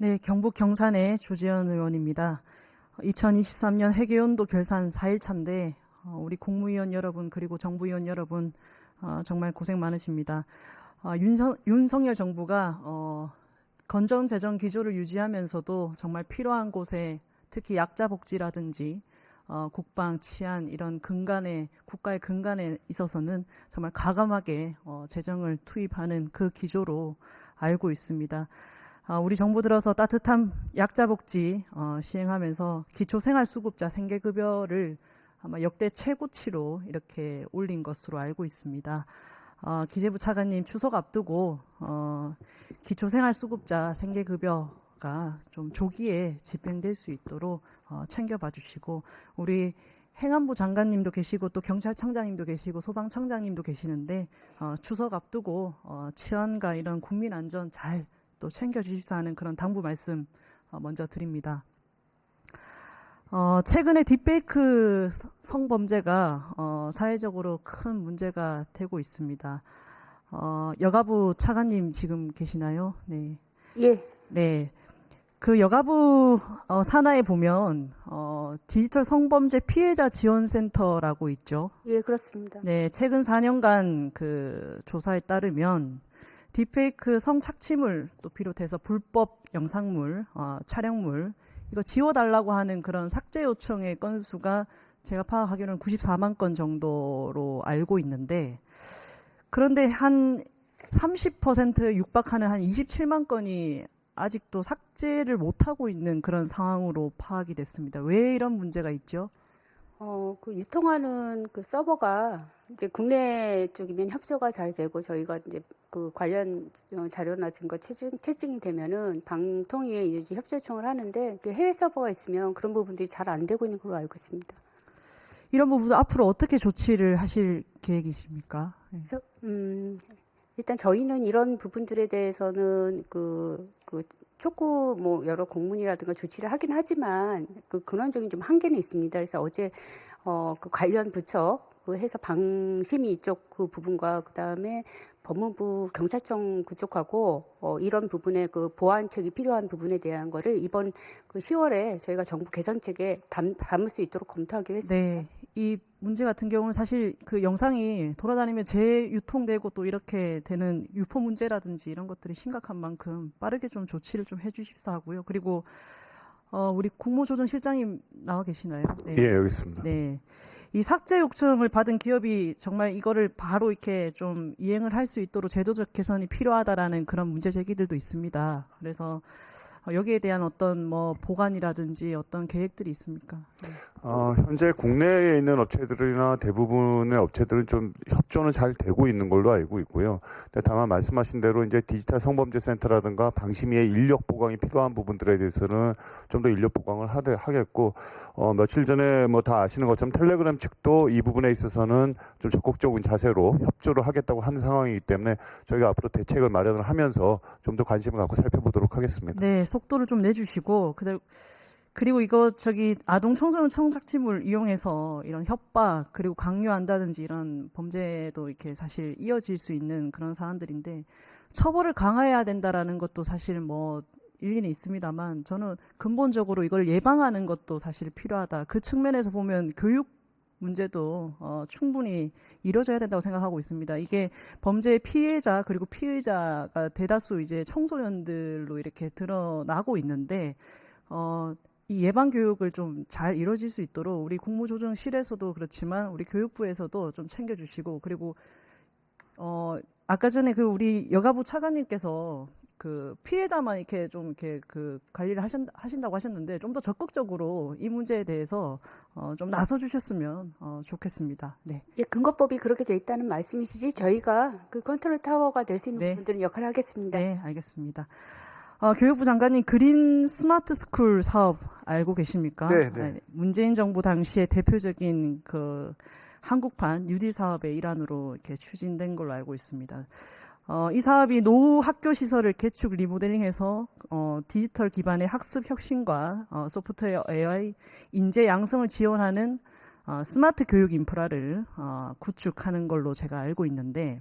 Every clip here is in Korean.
네, 경북 경산의 조재현 의원입니다. 2023년 회계연도 결산 4일차인데 어, 우리 국무위원 여러분 그리고 정부위원 여러분 어, 정말 고생 많으십니다. 어, 윤석, 윤석열 정부가 어, 건전 재정 기조를 유지하면서도 정말 필요한 곳에 특히 약자 복지라든지 어, 국방, 치안 이런 근간에 국가의 근간에 있어서는 정말 가감하게 어, 재정을 투입하는 그 기조로 알고 있습니다. 아, 우리 정부 들어서 따뜻한 약자 복지 어, 시행하면서 기초생활수급자 생계급여를 아마 역대 최고치로 이렇게 올린 것으로 알고 있습니다. 어, 기재부 차관님 추석 앞두고 어, 기초생활수급자 생계급여가 좀 조기에 집행될 수 있도록 어, 챙겨봐 주시고 우리 행안부 장관님도 계시고 또 경찰청장님도 계시고 소방청장님도 계시는데 어, 추석 앞두고 어, 치안과 이런 국민 안전 잘 또 챙겨주십사 하는 그런 당부 말씀 어, 먼저 드립니다. 어, 최근에 딥페이크 성범죄가 어, 사회적으로 큰 문제가 되고 있습니다. 어, 여가부 차관님 지금 계시나요? 네. 예, 네. 그 여가부 어, 산하에 보면 어, 디지털 성범죄 피해자 지원센터라고 있죠. 예, 그렇습니다. 네, 최근 4년간 그 조사에 따르면 딥페이크 성착취물 또 비롯해서 불법 영상물, 어, 촬영물 이거 지워달라고 하는 그런 삭제 요청의 건수가 제가 파악하기로는 94만 건 정도로 알고 있는데 그런데 한 30% 육박하는 한 27만 건이 아직도 삭제를 못하고 있는 그런 상황으로 파악이 됐습니다. 왜 이런 문제가 있죠? 어, 그 유통하는 그 서버가 이제 국내 쪽이면 협조가 잘 되고 저희가 이제 그 관련 어, 자료나 증거 채증, 채증이 되면은 방통위에 이제 협조 요청을 하는데 그 해외 서버가 있으면 그런 부분들이 잘 안 되고 있는 걸로 알고 있습니다. 이런 부분 앞으로 어떻게 조치를 하실 계획이십니까? 네. 그래서 음, 일단 저희는 이런 부분들에 대해서는 그, 그 촉구 뭐 여러 공문이라든가 조치를 하긴 하지만 그 근원적인 좀 한계는 있습니다. 그래서 어제 어, 그 관련 부처 그 해서 방심위 이쪽 그 부분과 그 다음에 법무부 경찰청 그쪽하고 어, 이런 부분에 그 보완책이 필요한 부분에 대한 거를 이번 그 10월에 저희가 정부 개선책에 담, 담을 수 있도록 검토하기로 했습니다. 네. 이 문제 같은 경우는 사실 그 영상이 돌아다니면 재유통되고 또 이렇게 되는 유포 문제라든지 이런 것들이 심각한 만큼 빠르게 좀 조치를 좀 해주십사 하고요. 그리고 어, 우리 국무조정실장님 나와 계시나요? 네. 예, 여기 있습니다. 네. 이 삭제 요청을 받은 기업이 정말 이거를 바로 이렇게 좀 이행을 할 수 있도록 제도적 개선이 필요하다라는 그런 문제 제기들도 있습니다. 그래서 어, 여기에 대한 어떤 뭐 보관이라든지 어떤 계획들이 있습니까? 네. 어, 현재 국내에 있는 업체들이나 대부분의 업체들은 좀 협조는 잘 되고 있는 걸로 알고 있고요. 다만 말씀하신 대로 이제 디지털 성범죄 센터라든가 방심위의 인력 보강이 필요한 부분들에 대해서는 좀 더 인력 보강을 하되, 하겠고, 어, 며칠 전에 뭐 다 아시는 것처럼 텔레그램 측도 이 부분에 있어서는 좀 적극적인 자세로 협조를 하겠다고 하는 상황이기 때문에 저희가 앞으로 대책을 마련을 하면서 좀 더 관심을 갖고 살펴보도록 하겠습니다. 네, 속도를 좀 내주시고 그리고 이거 저기 아동 청소년 청착취물 이용해서 이런 협박 그리고 강요한다든지 이런 범죄도 이렇게 사실 이어질 수 있는 그런 사안들인데 처벌을 강화해야 된다라는 것도 사실 뭐 일리는 있습니다만 저는 근본적으로 이걸 예방하는 것도 사실 필요하다. 그 측면에서 보면 교육 문제도 어, 충분히 이루어져야 된다고 생각하고 있습니다. 이게 범죄의 피해자 그리고 피의자가 대다수 이제 청소년들로 이렇게 드러나고 있는데 어, 이 예방 교육을 좀 잘 이루어질 수 있도록 우리 국무조정실에서도 그렇지만 우리 교육부에서도 좀 챙겨주시고 그리고 어 아까 전에 그 우리 여가부 차관님께서 그 피해자만 이렇게 좀 이렇게 그 관리를 하신, 하신다고 하셨는데 좀 더 적극적으로 이 문제에 대해서 어, 좀 나서 주셨으면 어, 좋겠습니다. 네. 예, 근거법이 그렇게 돼 있다는 말씀이시지 저희가 그 컨트롤 타워가 될 수 있는 네. 부분들은 역할을 하겠습니다. 네, 알겠습니다. 어, 교육부 장관님 그린 스마트 스쿨 사업 알고 계십니까? 네, 네. 아, 문재인 정부 당시에 대표적인 그 한국판 뉴딜 사업의 일환으로 이렇게 추진된 걸로 알고 있습니다. 어, 이 사업이 노후 학교 시설을 개축 리모델링해서 어, 디지털 기반의 학습 혁신과 어, 소프트웨어 AI 인재 양성을 지원하는 어, 스마트 교육 인프라를 어, 구축하는 걸로 제가 알고 있는데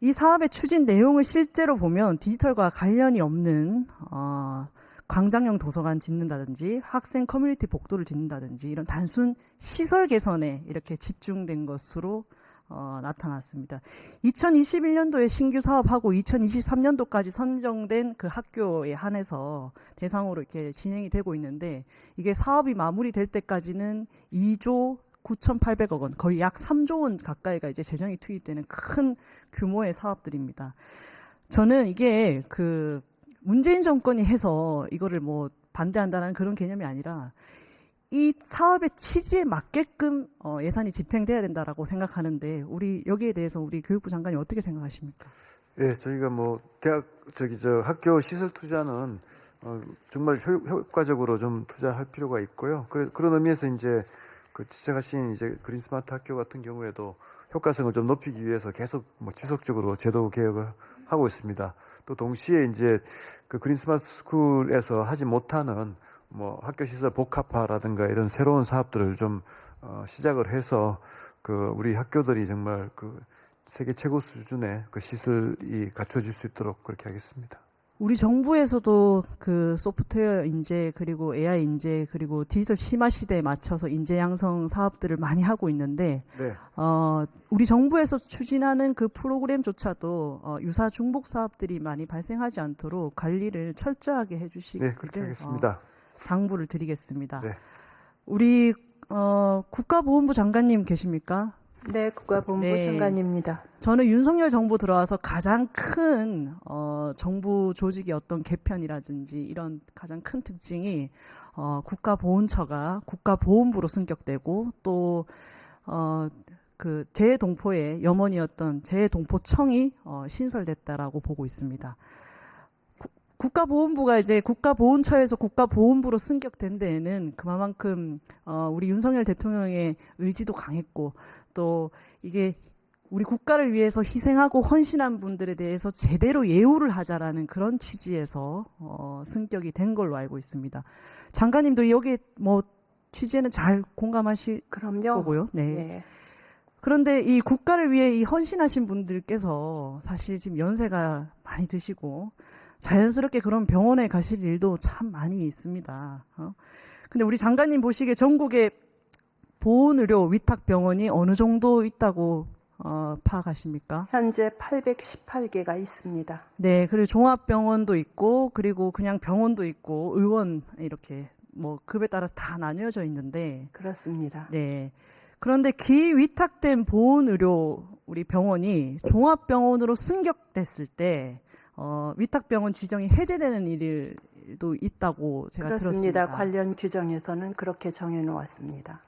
이 사업의 추진 내용을 실제로 보면 디지털과 관련이 없는 어, 광장형 도서관 짓는다든지 학생 커뮤니티 복도를 짓는다든지 이런 단순 시설 개선에 이렇게 집중된 것으로 어, 나타났습니다. 2021년도에 신규 사업하고 2023년도까지 선정된 그 학교에 한해서 대상으로 이렇게 진행이 되고 있는데 이게 사업이 마무리될 때까지는 2조 9,800억 원, 거의 약 3조 원 가까이가 이제 재정이 투입되는 큰 규모의 사업들입니다. 저는 이게 그 문재인 정권이 해서 이거를 뭐 반대한다는 그런 개념이 아니라 이 사업의 취지에 맞게끔 어, 예산이 집행돼야 된다라고 생각하는데 우리 여기에 대해서 우리 교육부 장관님 어떻게 생각하십니까? 예, 저희가 뭐 대학 저기 저 학교 시설 투자는 어, 정말 효, 효과적으로 좀 투자할 필요가 있고요. 그, 그런 의미에서 이제 그 지적하신 이제 그린 스마트 학교 같은 경우에도 효과성을 좀 높이기 위해서 계속 뭐 지속적으로 제도 개혁을 하고 있습니다. 또 동시에 이제 그 그린 스마트 스쿨에서 하지 못하는 뭐 학교 시설 복합화라든가 이런 새로운 사업들을 좀 어, 시작을 해서 그 우리 학교들이 정말 그 세계 최고 수준의 그 시설이 갖춰질 수 있도록 그렇게 하겠습니다. 우리 정부에서도 그 소프트웨어 인재 그리고 AI 인재 그리고 디지털 심화 시대에 맞춰서 인재 양성 사업들을 많이 하고 있는데 네. 어, 우리 정부에서 추진하는 그 프로그램조차도 어, 유사 중복 사업들이 많이 발생하지 않도록 관리를 철저하게 네, 해주시기를 그렇게 어, 하겠습니다. 당부를 드리겠습니다. 네. 우리 어, 국가보훈부 장관님 계십니까? 네, 국가본부 네. 장관입니다. 저는 윤석열 정부 들어와서 가장 큰 어, 정부 조직의 어떤 개편이라든지 이런 가장 큰 특징이 어, 국가보훈처가 국가보훈부로 승격되고 또 어, 그 재동포의 염원이었던 재동포청이 어, 신설됐다라고 보고 있습니다. 구- 국가보훈부가 이제 국가보훈처에서 국가보훈부로 승격된 데에는 그만큼 어, 우리 윤석열 대통령의 의지도 강했고 또 이게 우리 국가를 위해서 희생하고 헌신한 분들에 대해서 제대로 예우를 하자라는 그런 취지에서 어, 승격이 된 걸로 알고 있습니다. 장관님도 여기 뭐 취지에는 잘 공감하실 그럼요. 거고요. 네. 네. 그런데 이 국가를 위해 이 헌신하신 분들께서 사실 지금 연세가 많이 드시고 자연스럽게 그런 병원에 가실 일도 참 많이 있습니다. 어? 근데 우리 장관님 보시기에 전국에 보훈의료 위탁병원이 어느 정도 있다고 어, 파악하십니까? 현재 818개가 있습니다. 네, 그리고 종합병원도 있고, 그리고 그냥 병원도 있고, 의원 이렇게 뭐 급에 따라서 다 나뉘어져 있는데, 그렇습니다. 네. 그런데 기 위탁된 보훈의료 우리 병원이 종합병원으로 승격됐을 때, 어, 위탁병원 지정이 해제되는 일도 있다고 제가 그렇습니다. 들었습니다. 관련 규정에서는 그렇게 정해 놓았습니다.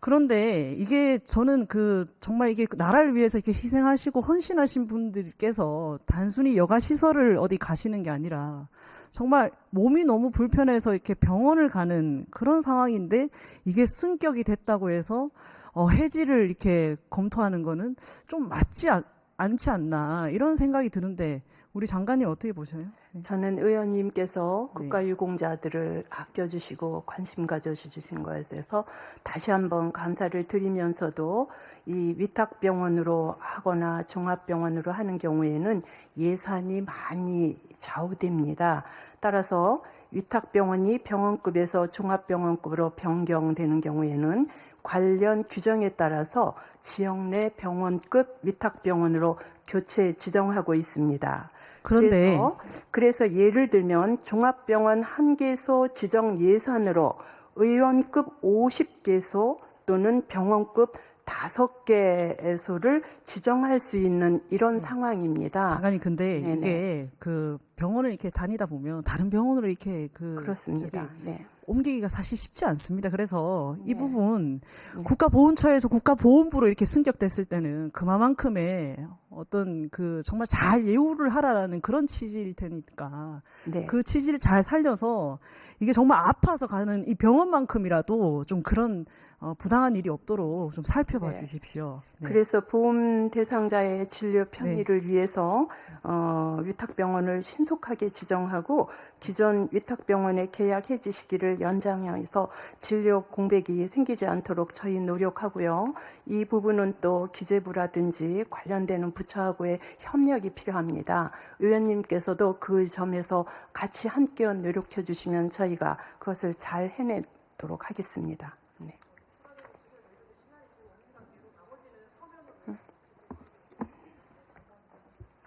그런데 이게 저는 그 정말 이게 나라를 위해서 이렇게 희생하시고 헌신하신 분들께서 단순히 여가 시설을 어디 가시는 게 아니라 정말 몸이 너무 불편해서 이렇게 병원을 가는 그런 상황인데 이게 승격이 됐다고 해서 어, 해지를 이렇게 검토하는 거는 좀 맞지 않, 않지 않나 이런 생각이 드는데 우리 장관님 어떻게 보셔요? 네. 저는 의원님께서 네. 국가유공자들을 아껴주시고 관심 가져주신 것에 대해서 다시 한번 감사를 드리면서도 이 위탁병원으로 하거나 종합병원으로 하는 경우에는 예산이 많이 좌우됩니다. 따라서 위탁병원이 병원급에서 종합병원급으로 변경되는 경우에는 관련 규정에 따라서 지역 내 병원급 위탁병원으로 교체 지정하고 있습니다. 그런데 그래서, 그래서 예를 들면 종합병원 한 개소 지정 예산으로 의원급 50개소 또는 병원급 다섯 개소를 지정할 수 있는 이런 상황입니다. 장관님 근데 네네. 이게 그 병원을 이렇게 다니다 보면 다른 병원으로 이렇게 그 그렇습니다. 네. 옮기기가 사실 쉽지 않습니다. 그래서 이 네. 부분 국가보훈처에서 국가보훈부로 이렇게 승격됐을 때는 그만큼의 어떤 그 정말 잘 예우를 하라라는 그런 취지일 테니까 네. 그 취지를 잘 살려서 이게 정말 아파서 가는 이 병원만큼이라도 좀 그런 어, 부당한 일이 없도록 좀 살펴봐 네. 주십시오. 네. 그래서 보험 대상자의 진료 편의를 위해서 어, 위탁병원을 신속하게 지정하고 기존 위탁병원의 계약 해지 시기를 연장해서 진료 공백이 생기지 않도록 저희 노력하고요. 이 부분은 또 기재부라든지 관련되는 부처하고의 협력이 필요합니다. 의원님께서도 그 점에서 같이 함께 노력해 주시면 저희가 그것을 잘 해내도록 하겠습니다. 네.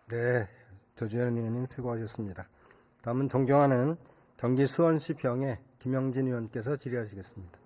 네, 조지현 의원님 수고하셨습니다. 다음은 존경하는 경기 수원시 병의 김영진 의원께서 질의하시겠습니다.